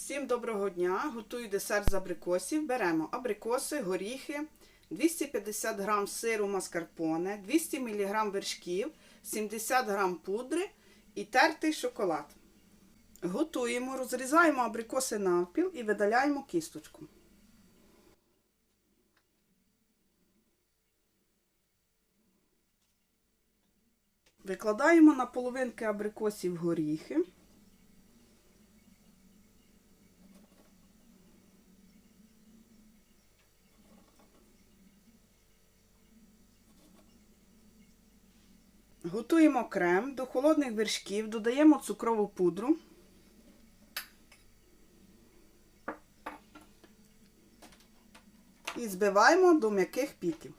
Всім доброго дня! Готую десерт з абрикосів. Беремо абрикоси, горіхи, 250 г сиру маскарпоне, 200 мг вершків, 70 г пудри і тертий шоколад. Готуємо, розрізаємо абрикоси навпіл і видаляємо кісточку. Викладаємо на половинки абрикосів горіхи. Готуємо крем, до холодних вершків додаємо цукрову пудру. І збиваємо до м'яких піків.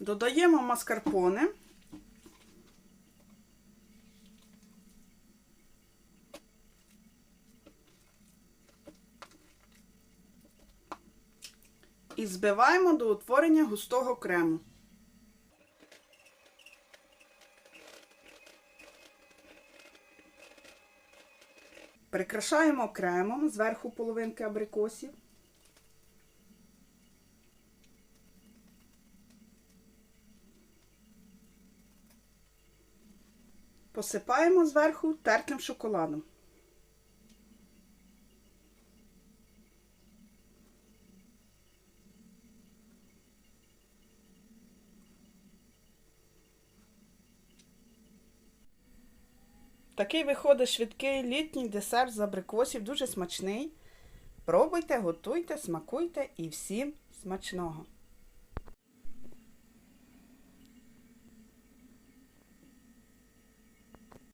Додаємо маскарпоне. І збиваємо до утворення густого крему. Прикрашаємо кремом зверху половинки абрикосів. Посипаємо зверху тертим шоколадом. Такий виходить швидкий літній десерт з абрикосів, дуже смачний. Пробуйте, готуйте, смакуйте і всім смачного!